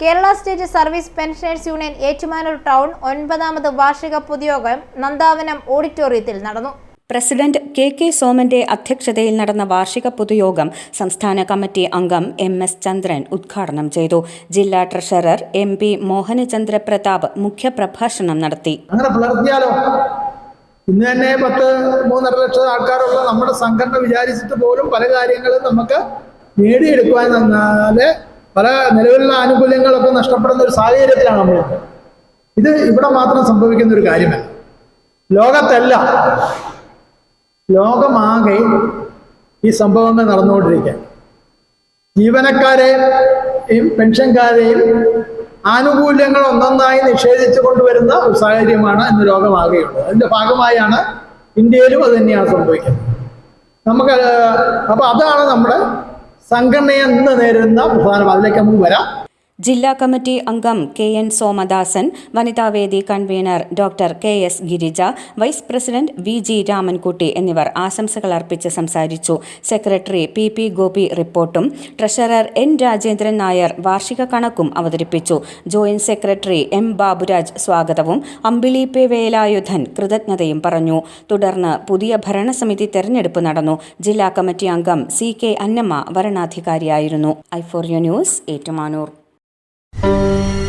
Kerala state service pensioners union Ettumanoor town ഒൻപതാമത് വാർഷിക പൊതുയോഗം നന്ദാവനം ഓഡിറ്റോറിയത്തിൽ നടന്നു. പ്രസിഡന്റ് കെ കെ സോമന്റെ അധ്യക്ഷതയിൽ നടന്ന വാർഷിക പൊതുയോഗം സംസ്ഥാന കമ്മിറ്റി അംഗം എം എസ് ചന്ദ്രൻ ഉദ്ഘാടനം ചെയ്തു. ജില്ലാ treasurer M P Mohanachandra Pratap മുഖ്യപ്രഭാഷണം നടത്തി. അങ്ങനെ പുലർത്തിയാലോ? ഇന്ന് തന്നെ പത്ത് മൂന്നര ലക്ഷം ആൾക്കാരുള്ള നമ്മുടെ സംഘടന വിചാരിച്ചിട്ട് പോലും പല കാര്യങ്ങളും നമുക്ക് നേടിയെടുക്കുവാൻ നിന്നാൽ പല നിലവിലുള്ള ആനുകൂല്യങ്ങളൊക്കെ നഷ്ടപ്പെടുന്ന ഒരു സാഹചര്യത്തിലാണ് നമ്മൾ ഇത് ഇവിടെ മാത്രം സംഭവിക്കുന്ന ഒരു കാര്യമല്ല. ലോകത്തല്ല. ലോകമാകെ ഈ സംഭവങ്ങൾ നടന്നുകൊണ്ടിരിക്കുക ജീവനക്കാരെയും പെൻഷൻകാരെയും ആനുകൂല്യങ്ങൾ ഒന്നൊന്നായി നിഷേധിച്ചു കൊണ്ടുവരുന്ന ഒരു സാഹചര്യമാണ് ഇന്ന് ലോകമാകെയുള്ളത്. അതിന്റെ ഭാഗമായാണ് ഇന്ത്യയിലും അത് തന്നെയാണ് സംഭവിക്കുന്നത്. നമുക്ക് അപ്പൊ അതാണ് നമ്മുടെ സംഘടനയെ നേരിടുന്ന പ്രധാന അതിലേക്ക് നമുക്ക് വരാം. ജില്ലാ കമ്മിറ്റി അംഗം കെ എൻ സോമദാസൻ വനിതാവേദി convener doctor K S Girija vice president V G Ramankutty എന്നിവർ ആശംസകൾ അർപ്പിച്ച് സംസാരിച്ചു. സെക്രട്ടറി പി പി ഗോപി റിപ്പോർട്ടും ട്രഷറർ എൻ രാജേന്ദ്രൻ നായർ വാർഷിക കണക്കും അവതരിപ്പിച്ചു. ജോയിന്റ് സെക്രട്ടറി എം ബാബുരാജ് സ്വാഗതവും അമ്പിളി പെ വേലായുധൻ കൃതജ്ഞതയും പറഞ്ഞു. തുടർന്ന് പുതിയ ഭരണസമിതി തെരഞ്ഞെടുപ്പ് നടന്നു. ജില്ലാ കമ്മിറ്റി അംഗം C K Annamma വരണാധികാരിയായിരുന്നു. I for U news Ettumanoor. Música